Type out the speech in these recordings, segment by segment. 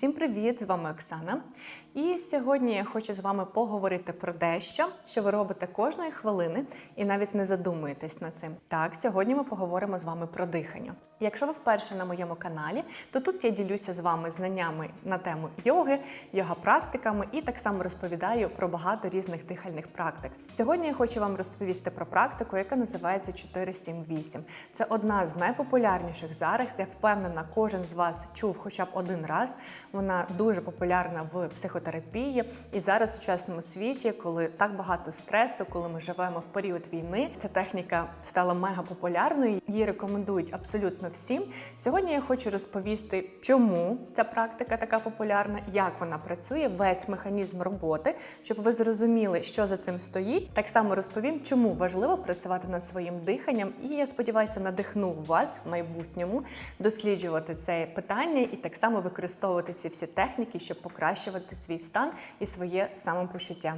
Всім привіт! З вами Оксана. І сьогодні я хочу з вами поговорити про дещо, що ви робите кожної хвилини і навіть не задумуєтесь над цим. Так, сьогодні ми поговоримо з вами про дихання. Якщо ви вперше на моєму каналі, то тут я ділюся з вами знаннями на тему йоги, йога-практиками і так само розповідаю про багато різних дихальних практик. Сьогодні я хочу вам розповісти про практику, яка називається 478. Це одна з найпопулярніших зараз. Я впевнена, кожен з вас чув хоча б один раз. Вона дуже популярна в психотерапії. І зараз у сучасному світі, коли так багато стресу, коли ми живемо в період війни, ця техніка стала мега популярною. Її рекомендують абсолютно всім. Сьогодні я хочу розповісти, чому ця практика така популярна, як вона працює, весь механізм роботи, щоб ви зрозуміли, що за цим стоїть. Так само розповім, чому важливо працювати над своїм диханням, і я сподіваюся, надихну вас в майбутньому досліджувати це питання і так само використовувати ці всі техніки, щоб покращувати свій стан і своє самопочуття.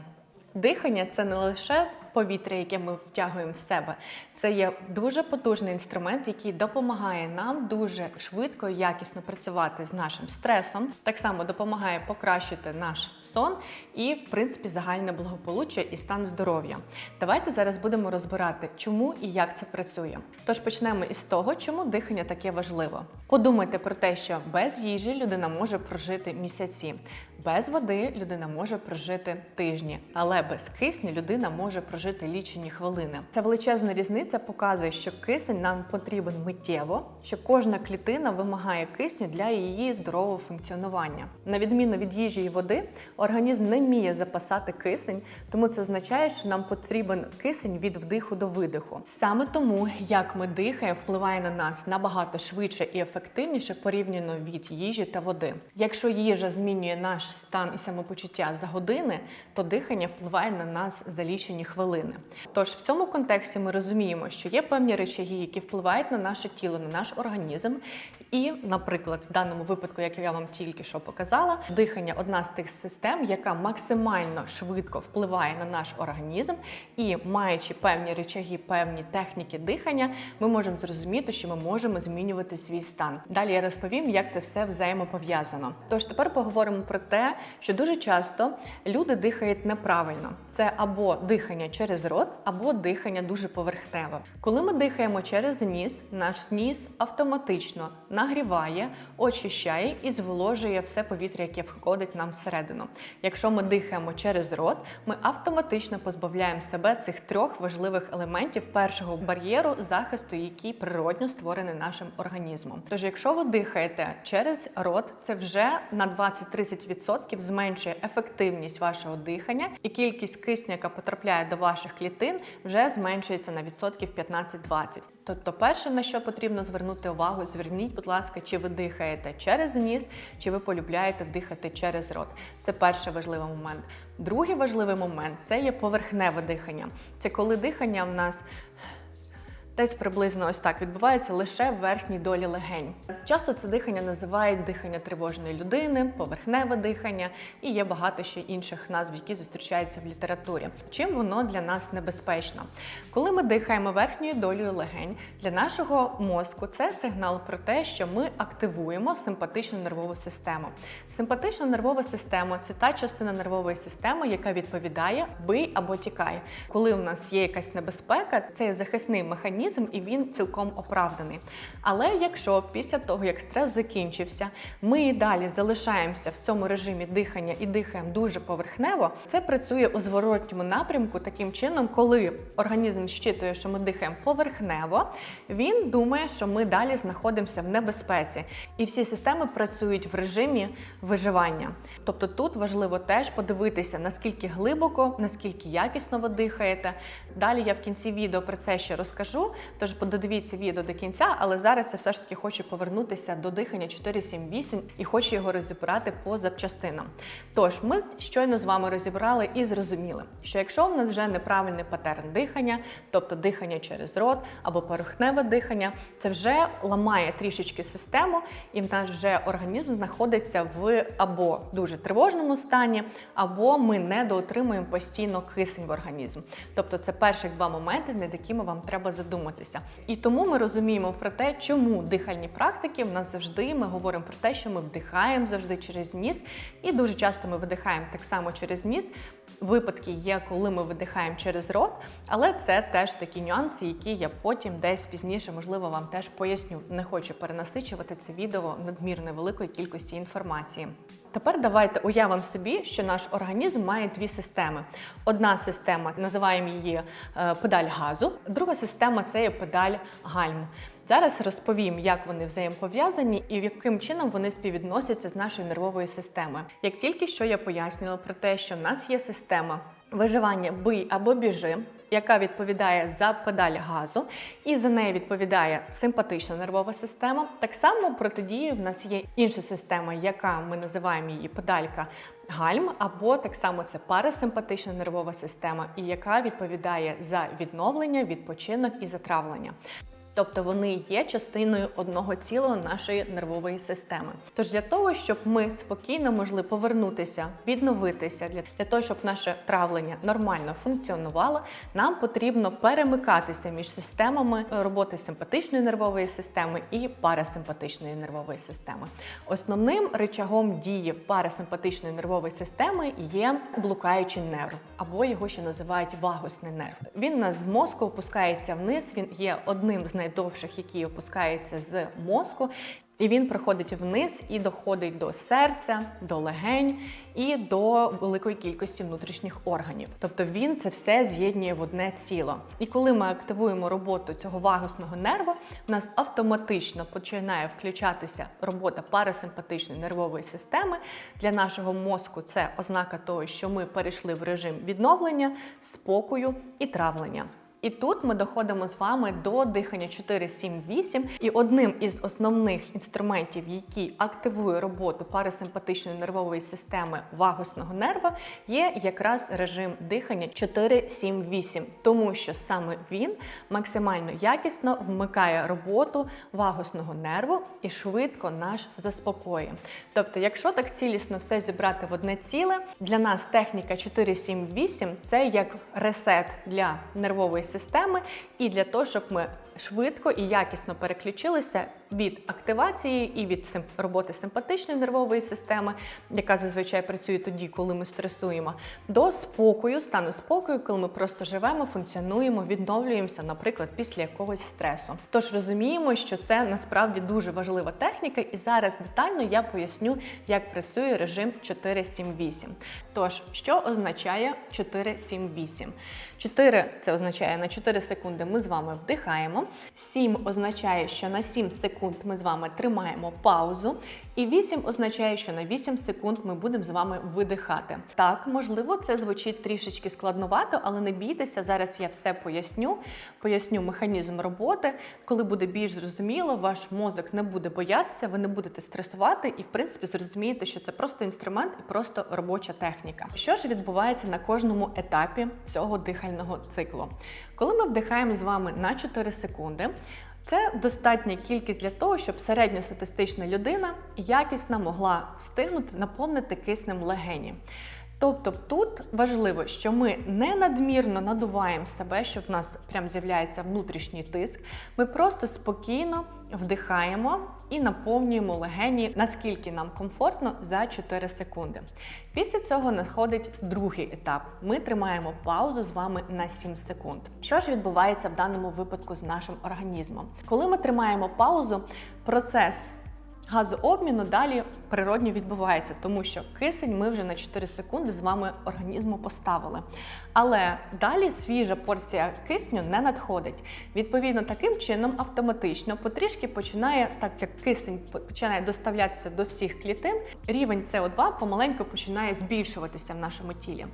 Дихання це не лише повітря, яке ми втягуємо в себе. Це є дуже потужний інструмент, який допомагає нам дуже швидко і якісно працювати з нашим стресом. Так само допомагає покращити наш сон і, в принципі, загальне благополуччя і стан здоров'я. Давайте зараз будемо розбирати, чому і як це працює. Тож почнемо із того, чому дихання таке важливо. Подумайте про те, що без їжі людина може прожити місяці, без води людина може прожити тижні, але без кисню людина може прожити лічені хвилини. Ця величезна різниця показує, що кисень нам потрібен миттєво, що кожна клітина вимагає кисню для її здорового функціонування. На відміну від їжі і води, організм не вміє запасати кисень, тому це означає, що нам потрібен кисень від вдиху до видиху. Саме тому, як ми дихаємо, впливає на нас набагато швидше і ефективніше порівняно від їжі та води. Якщо їжа змінює наш стан і самопочуття за години, то дихання впливає на нас за лічені хвилини. Тож в цьому контексті ми розуміємо, що є певні речаги, які впливають на наше тіло, на наш організм. І, наприклад, в даному випадку, як я вам тільки що показала, дихання одна з тих систем, яка максимально швидко впливає на наш організм, і маючи певні речаги, певні техніки дихання, ми можемо зрозуміти, що ми можемо змінювати свій стан. Далі я розповім, як це все взаємопов'язано. Тож тепер поговоримо про те, що дуже часто люди дихають неправильно. Це або дихання через рот, або дихання дуже поверхневе. Коли ми дихаємо через ніс, наш ніс автоматично нагріває, очищає і зволожує все повітря, яке входить нам всередину. Якщо ми дихаємо через рот, ми автоматично позбавляємо себе цих трьох важливих елементів першого бар'єру захисту, який природньо створений нашим організмом. Тож, якщо ви дихаєте через рот, це вже на 20-30% зменшує ефективність вашого дихання і кількість кисню, яка потрапляє до ваших клітин, вже зменшується на відсотків 15-20. Тобто, перше, на що потрібно звернути увагу, зверніть, будь ласка, чи ви дихаєте через ніс, чи ви полюбляєте дихати через рот. Це перший важливий момент. Другий важливий момент це є поверхневе дихання. Це коли дихання в нас. Десь приблизно ось так відбувається лише в верхній долі легень. Часто це дихання називають дихання тривожної людини, поверхневе дихання і є багато ще інших назв, які зустрічаються в літературі. Чим воно для нас небезпечно? Коли ми дихаємо верхньою долею легень, для нашого мозку це сигнал про те, що ми активуємо симпатичну нервову систему. Симпатична нервова система це та частина нервової системи, яка відповідає бий або тікай. Коли у нас є якась небезпека, це захисний механізм і він цілком оправданий. Але якщо після того, як стрес закінчився, ми і далі залишаємося в цьому режимі дихання і дихаємо дуже поверхнево, це працює у зворотньому напрямку таким чином, коли організм щитує, що ми дихаємо поверхнево, він думає, що ми далі знаходимося в небезпеці. І всі системи працюють в режимі виживання. Тобто тут важливо теж подивитися, наскільки глибоко, наскільки якісно ви дихаєте. Далі я в кінці відео про це ще розкажу. Тож додивіться відео до кінця, але зараз я все ж таки хочу повернутися до дихання 4-7-8 і хочу його розібрати по запчастинам. Тож ми щойно з вами розібрали і зрозуміли, що якщо в нас вже неправильний патерн дихання, тобто дихання через рот або порохневе дихання, це вже ламає трішечки систему, і наш вже організм знаходиться в або дуже тривожному стані, або ми недоотримуємо постійно кисень в організм. Тобто це перших два моменти, над якими вам треба задуматися задуматися. І тому ми розуміємо про те, чому дихальні практики в нас завжди ми говоримо про те, що ми вдихаємо завжди через ніс, і дуже часто ми видихаємо так само через ніс. Випадки є, коли ми видихаємо через рот, але це теж такі нюанси, які я потім десь пізніше, можливо, вам теж поясню. Не хочу перенасичувати це відео надмірно великої кількості інформації. Тепер давайте уявимо собі, що наш організм має дві системи. Одна система називаємо її е, педаль газу, друга система це є педаль гальм. Зараз розповім, як вони взаємопов'язані і яким чином вони співвідносяться з нашою нервовою системою. Як тільки що я пояснювала про те, що в нас є система виживання бий або біжи, яка відповідає за педаль газу, і за неї відповідає симпатична нервова система. Так само протидією в нас є інша система, яка ми називаємо її педалька гальм, або так само це парасимпатична нервова система, і яка відповідає за відновлення, відпочинок і затравлення. Тобто вони є частиною одного цілого нашої нервової системи. Тож для того, щоб ми спокійно могли повернутися, відновитися, для, того, щоб наше травлення нормально функціонувало, нам потрібно перемикатися між системами роботи симпатичної нервової системи і парасимпатичної нервової системи. Основним речагом дії парасимпатичної нервової системи є блукаючий нерв, або його ще називають вагусний нерв. Він нас з мозку опускається вниз. Він є одним з найдовших, який опускається з мозку. І він проходить вниз і доходить до серця, до легень і до великої кількості внутрішніх органів. Тобто він це все з'єднує в одне ціло. І коли ми активуємо роботу цього вагусного нерву, в нас автоматично починає включатися робота парасимпатичної нервової системи. Для нашого мозку це ознака того, що ми перейшли в режим відновлення, спокою і травлення. І тут ми доходимо з вами до дихання 4-7-8. І одним із основних інструментів, які активує роботу парасимпатичної нервової системи вагусного нерва, є якраз режим дихання 4-7-8, тому що саме він максимально якісно вмикає роботу вагусного нерву і швидко наш заспокоює. Тобто, якщо так цілісно все зібрати в одне ціле, для нас техніка 4-7-8 це як ресет для нервової системи, і для того, щоб ми швидко і якісно переключилися від активації і від роботи симпатичної нервової системи, яка зазвичай працює тоді, коли ми стресуємо, до спокою, стану спокою, коли ми просто живемо, функціонуємо, відновлюємося, наприклад, після якогось стресу. Тож розуміємо, що це насправді дуже важлива техніка, і зараз детально я поясню, як працює режим 4-7-8. Тож, що означає 4-7-8? 4 це означає на 4 секунди ми з вами вдихаємо. 7 означає, що на 7 секунд ми з вами тримаємо паузу. І 8 означає, що на 8 секунд ми будемо з вами видихати. Так, можливо, це звучить трішечки складновато, але не бійтеся. Зараз я все поясню. Поясню механізм роботи. Коли буде більш зрозуміло, ваш мозок не буде боятися, ви не будете стресувати, і в принципі зрозумієте, що це просто інструмент і просто робоча техніка. Що ж відбувається на кожному етапі цього дихального циклу? Коли ми вдихаємо з вами на 4 секунди. Це достатня кількість для того, щоб середньостатистична людина якісно могла встигнути наповнити киснем легені. Тобто тут важливо, що ми не надмірно надуваємо себе, щоб в нас прям з'являється внутрішній тиск. Ми просто спокійно вдихаємо і наповнюємо легені, наскільки нам комфортно, за 4 секунди. Після цього надходить другий етап. Ми тримаємо паузу з вами на 7 секунд. Що ж відбувається в даному випадку з нашим організмом? Коли ми тримаємо паузу, процес газообміну далі природньо відбувається, тому що кисень ми вже на 4 секунди з вами організму поставили. Але далі свіжа порція кисню не надходить. Відповідно, таким чином автоматично потрішки починає, так як кисень починає доставлятися до всіх клітин, рівень СО2 помаленьку починає збільшуватися в нашому тілі.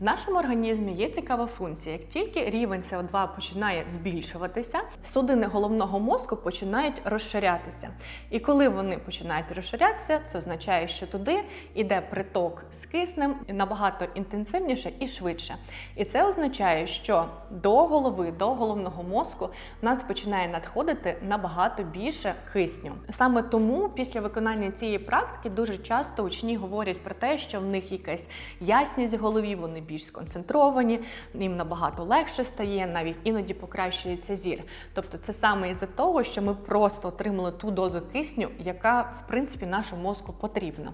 В нашому організмі є цікава функція. Як тільки рівень СО2 починає збільшуватися, судини головного мозку починають розширятися. І коли вони починають розширятися, це означає, що туди йде приток з киснем набагато інтенсивніше і швидше. І це означає, що до голови, до головного мозку в нас починає надходити набагато більше кисню. Саме тому після виконання цієї практики дуже часто учні говорять про те, що в них якась ясність в голові, вони більш сконцентровані, їм набагато легше стає, навіть іноді покращується зір. Тобто, це саме із-за того, що ми просто отримали ту дозу кисню, яка в принципі нашому мозку потрібна.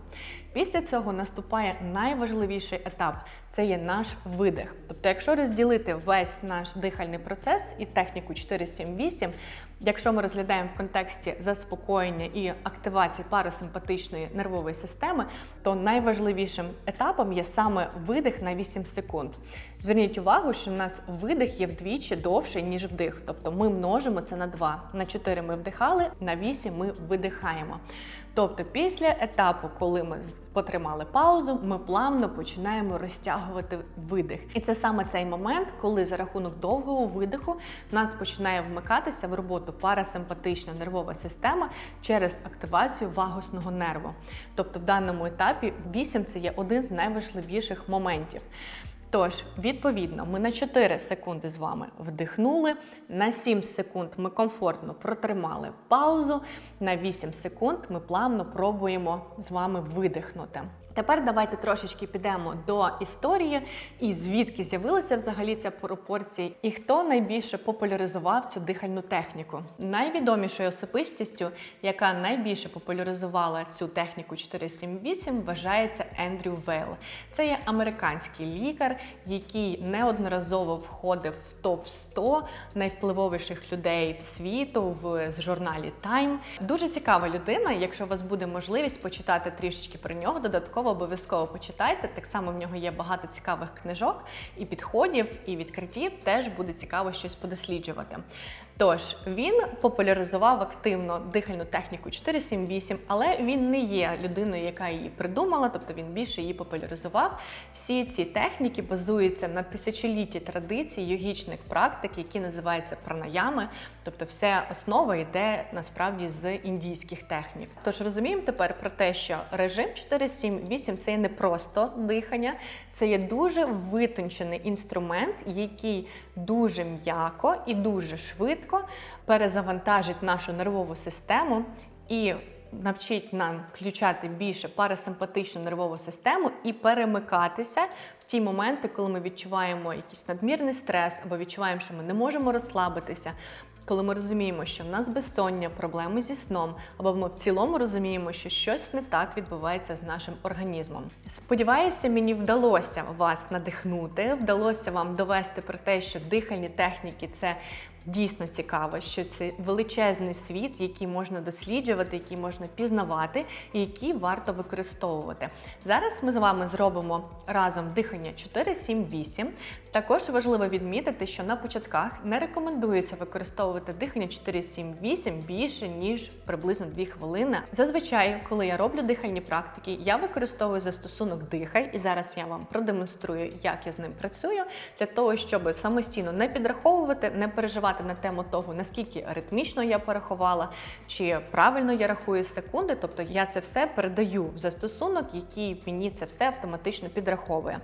Після цього наступає найважливіший етап це є наш видих. Тобто, якщо розділити весь наш дихальний процес і техніку 4-7-8, якщо ми розглядаємо в контексті заспокоєння і активації парасимпатичної нервової системи, то найважливішим етапом є саме видих на 8 секунд. Зверніть увагу, що в нас видих є вдвічі довший, ніж вдих. Тобто ми множимо це на 2. На 4 ми вдихали, на 8 ми видихаємо. Тобто, після етапу, коли ми потримали паузу, ми плавно починаємо розтягувати видих. І це саме цей момент, коли за рахунок довгого видиху в нас починає вмикатися в роботу парасимпатична нервова система через активацію вагосного нерву. Тобто, в даному етапі 8 це є один з найважливіших моментів. Тож, відповідно, ми на 4 секунди з вами вдихнули, на 7 секунд ми комфортно протримали паузу, на 8 секунд ми плавно пробуємо з вами видихнути. Тепер давайте трошечки підемо до історії і звідки з'явилася взагалі ця пропорція, і хто найбільше популяризував цю дихальну техніку. Найвідомішою особистістю, яка найбільше популяризувала цю техніку 478, вважається Ендрю Вейл. Це є американський лікар, який неодноразово входив в топ 100 найвпливовіших людей в світу в журналі Time. Дуже цікава людина. Якщо у вас буде можливість почитати трішечки про нього, додатково обов'язково почитайте. Так само в нього є багато цікавих книжок і підходів, і відкриттів. Теж буде цікаво щось подосліджувати. Тож він популяризував активно дихальну техніку 478, але він не є людиною, яка її придумала, тобто він більше її популяризував. Всі ці техніки базуються на тисячолітті традицій йогічних практик, які називаються пранаями, тобто вся основа йде насправді з індійських технік. Тож розуміємо тепер про те, що режим 478 це не просто дихання, це є дуже витончений інструмент, який дуже м'яко і дуже швидко перезавантажить нашу нервову систему і навчить нам включати більше парасимпатичну нервову систему і перемикатися в ті моменти, коли ми відчуваємо якийсь надмірний стрес або відчуваємо, що ми не можемо розслабитися. Коли ми розуміємо, що в нас безсоння, проблеми зі сном, або ми в цілому розуміємо, що щось не так відбувається з нашим організмом. Сподіваюся, мені вдалося вас надихнути, вдалося вам довести про те, що дихальні техніки це дійсно цікаво, що це величезний світ, який можна досліджувати, який можна пізнавати і який варто використовувати. Зараз ми з вами зробимо разом дихання 4-7-8. Також важливо відмітити, що на початках не рекомендується використовувати дихання 4-7-8 більше ніж приблизно 2 хвилини. Зазвичай, коли я роблю дихальні практики, я використовую застосунок дихай, і зараз я вам продемонструю, як я з ним працюю, для того, щоб самостійно не підраховувати, не переживати на тему того, наскільки ритмічно я порахувала, чи правильно я рахую секунди. Тобто я це все передаю в застосунок, який мені це все автоматично підраховує.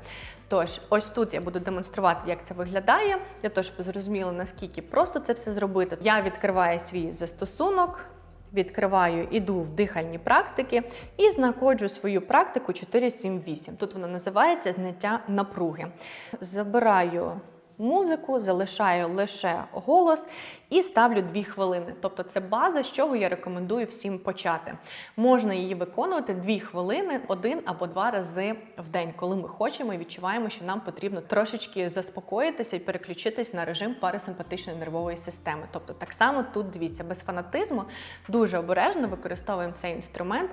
Тож, ось тут я буду демонструвати, як це виглядає, для того, щоб зрозуміло, наскільки просто це все зробити. Я відкриваю свій застосунок. Відкриваю, іду в дихальні практики і знаходжу свою практику 4-7-8. Тут вона називається зняття напруги. Забираю музику, залишаю лише голос і ставлю 2 хвилини. Тобто це база, з чого я рекомендую всім почати. Можна її виконувати 2 хвилини один або два рази в день, коли ми хочемо і відчуваємо, що нам потрібно трошечки заспокоїтися і переключитись на режим парасимпатичної нервової системи. Тобто, так само тут дивіться, без фанатизму дуже обережно використовуємо цей інструмент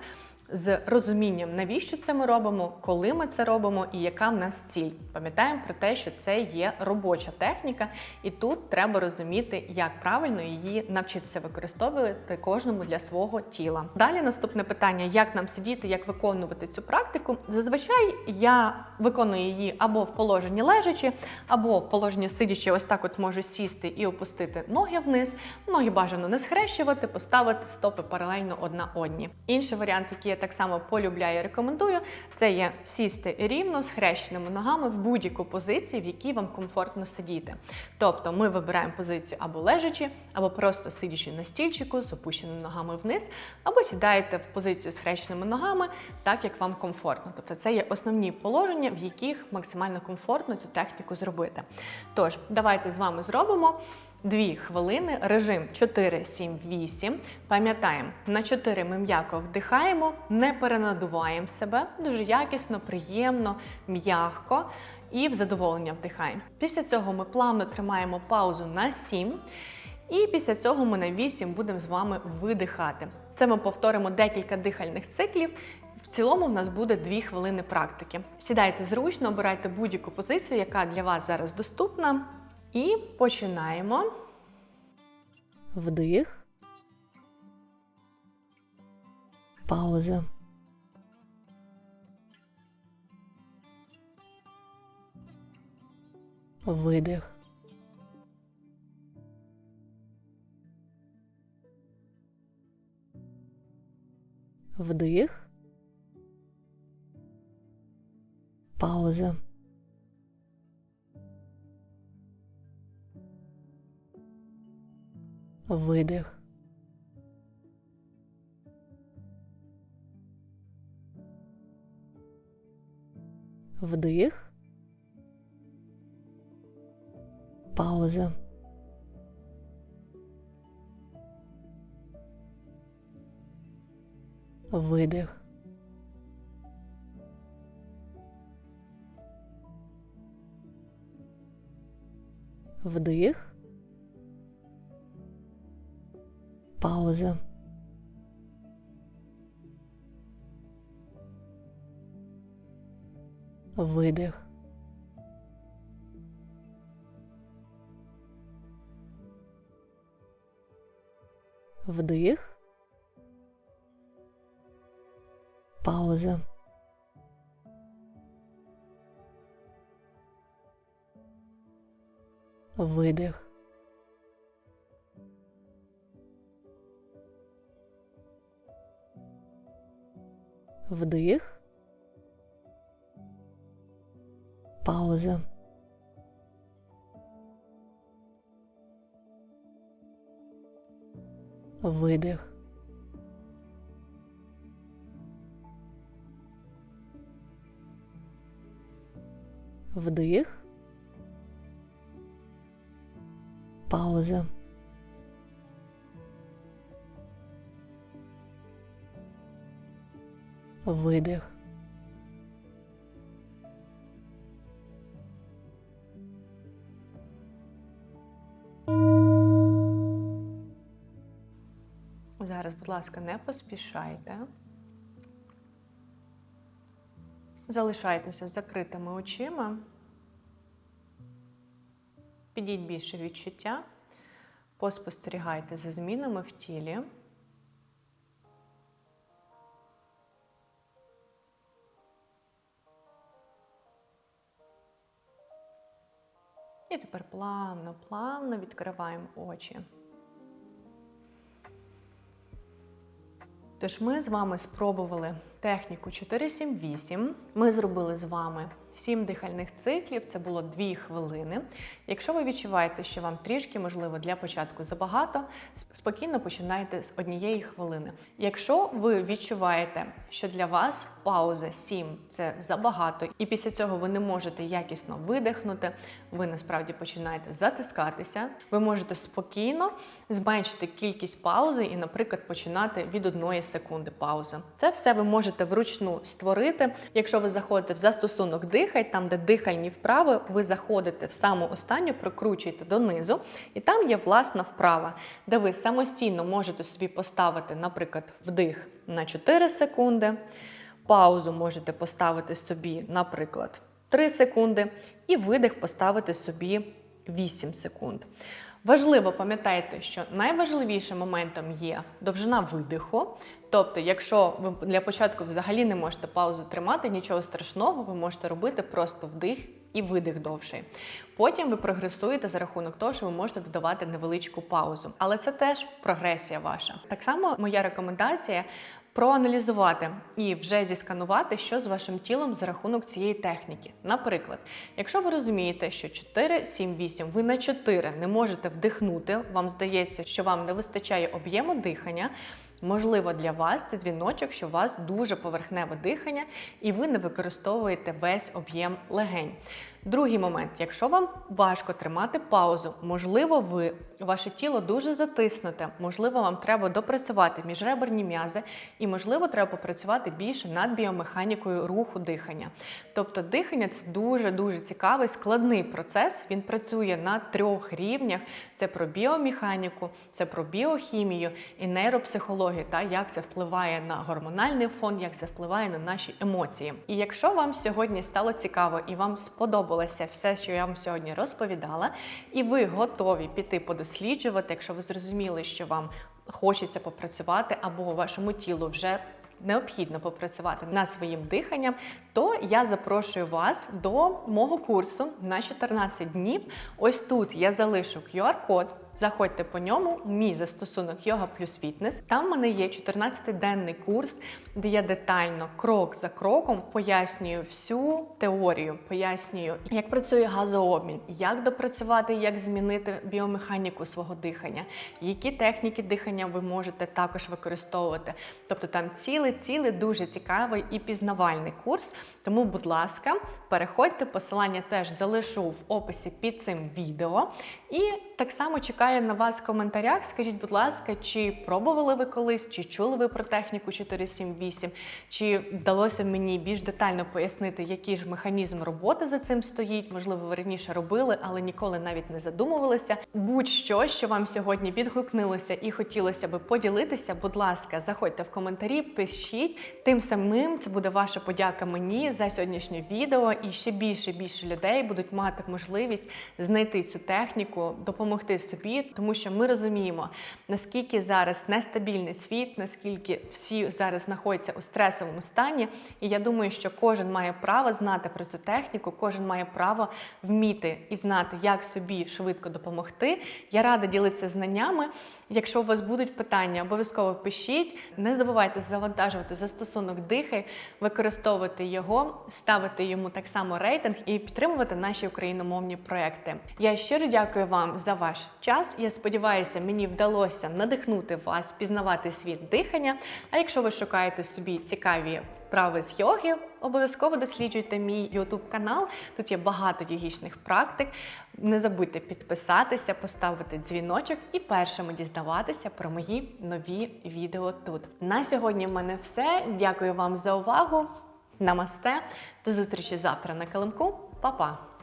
з розумінням, навіщо це ми робимо, коли ми це робимо і яка в нас ціль. Пам'ятаємо про те, що це є робоча техніка, і тут треба розуміти, як правильно її навчитися використовувати кожному для свого тіла. Далі наступне питання: як нам сидіти, як виконувати цю практику. Зазвичай я виконую її або в положенні лежачи, або в положенні сидячи, ось так от можу сісти і опустити ноги вниз. Ноги бажано не схрещувати, поставити стопи паралельно одна одній. Інший варіант, який я так само полюбляю і рекомендую, це є сісти рівно з хрещеними ногами в будь-яку позицію, в якій вам комфортно сидіти. Тобто ми вибираємо позицію або лежачи, або просто сидячи на стільчику з опущеними ногами вниз, або сідаєте в позицію з хрещеними ногами, так як вам комфортно. Тобто це є основні положення, в яких максимально комфортно цю техніку зробити. Тож, давайте з вами зробимо. Дві хвилини, режим 4, 7, 8. Пам'ятаємо, на 4 ми м'яко вдихаємо, не перенадуваємо себе, дуже якісно, приємно, м'ягко і в задоволення вдихаємо. Після цього ми плавно тримаємо паузу на 7. І після цього ми на 8 будемо з вами видихати. Це ми повторимо декілька дихальних циклів. В цілому в нас буде 2 хвилини практики. Сідайте зручно, обирайте будь-яку позицію, яка для вас зараз доступна. І починаємо. Вдих. Пауза. Видих. Вдих. Пауза. Видих. Вдих. Пауза. Видих. Вдих. Пауза. Видих. Вдих. Пауза. Видих. Вдих. Пауза. Видих. Вдих. Пауза. Видих. Зараз, будь ласка, не поспішайте. Залишайтеся закритими очима. Підіть більше відчуття. Поспостерігайте за змінами в тілі. І тепер плавно, плавно відкриваємо очі. Тож ми з вами спробували техніку 4-7-8. Ми зробили з вами 7 дихальних циклів, це було 2 хвилини. Якщо ви відчуваєте, що вам трішки, можливо, для початку забагато, спокійно починайте з однієї хвилини. Якщо ви відчуваєте, що для вас пауза 7 це забагато, і після цього ви не можете якісно видихнути, ви насправді починаєте затискатися, ви можете спокійно зменшити кількість паузи і, наприклад, починати від одної секунди паузи. Це все ви можете вручну створити. Якщо ви заходите в застосунок дихай, там де дихальні вправи, ви заходите в саму останню, прокручуєте донизу, і там є власна вправа, де ви самостійно можете собі поставити, наприклад, вдих на 4 секунди. Паузу можете поставити собі, наприклад, 3 секунди, і видих поставити собі 8 секунд. Важливо пам'ятайте, що найважливішим моментом є довжина видиху. Тобто, якщо ви для початку взагалі не можете паузу тримати, нічого страшного, ви можете робити просто вдих і видих довший. Потім ви прогресуєте за рахунок того, що ви можете додавати невеличку паузу. Але це теж прогресія ваша. Так само моя рекомендація проаналізувати і вже зісканувати, що з вашим тілом за рахунок цієї техніки. Наприклад, якщо ви розумієте, що 4, 7, 8, ви на 4 не можете вдихнути, вам здається, що вам не вистачає об'єму дихання. Можливо, для вас це дзвіночок, що у вас дуже поверхневе дихання, і ви не використовуєте весь об'єм легень. Другий момент, якщо вам важко тримати паузу, можливо, ви ваше тіло дуже затиснуте, можливо, вам треба допрацювати міжреберні м'язи, і можливо, треба попрацювати більше над біомеханікою руху дихання. Тобто, дихання це дуже дуже цікавий складний процес. Він працює на трьох рівнях: це про біомеханіку, це про біохімію і нейропсихологію, та як це впливає на гормональний фон, як це впливає на наші емоції. І якщо вам сьогодні стало цікаво і вам сподобалося все, що я вам сьогодні розповідала, і ви готові піти подосліджувати, якщо ви зрозуміли, що вам хочеться попрацювати, або вашому тілу вже необхідно попрацювати над своїм диханням, то я запрошую вас до мого курсу на 14 днів. Ось тут я залишу QR-код. Заходьте по ньому, мій застосунок Йога плюс фітнес. Там в мене є 14-денний курс, де я детально, крок за кроком, пояснюю всю теорію, пояснюю, як працює газообмін, як допрацювати, як змінити біомеханіку свого дихання, які техніки дихання ви можете також використовувати. Тобто там цілий, цілий дуже цікавий і пізнавальний курс. Тому, будь ласка, переходьте, посилання теж залишу в описі під цим відео. І так само чекаю на вас в коментарях. Скажіть, будь ласка, чи пробували ви колись, чи чули ви про техніку 478, чи вдалося мені більш детально пояснити, який ж механізм роботи за цим стоїть? Можливо, ви раніше робили, але ніколи навіть не задумувалися. Будь-що, що вам сьогодні відгукнулося і хотілося би поділитися, будь ласка, заходьте в коментарі, пишіть. Тим самим це буде ваша подяка мені за сьогоднішнє відео, і ще більше більше людей будуть мати можливість знайти цю техніку, допомогти собі, тому що ми розуміємо, наскільки зараз нестабільний світ, наскільки всі зараз знаходяться у стресовому стані. І я думаю, що кожен має право знати про цю техніку, кожен має право вміти і знати, як собі швидко допомогти. Я рада ділитися знаннями. Якщо у вас будуть питання, обов'язково пишіть. Не забувайте завантажувати застосунок дихай, використовувати його, ставити йому так само рейтинг і підтримувати наші україномовні проекти. Я щиро дякую вам за ваш час. Я сподіваюся, мені вдалося надихнути вас пізнавати світ дихання. А якщо ви шукаєте собі цікаві вправи з йоги, обов'язково досліджуйте мій YouTube канал. Тут є багато йогічних практик. Не забудьте підписатися, поставити дзвіночок і першими дізнаватися про мої нові відео тут. На сьогодні в мене все. Дякую вам за увагу. Намасте. До зустрічі завтра на килимку. Па-па!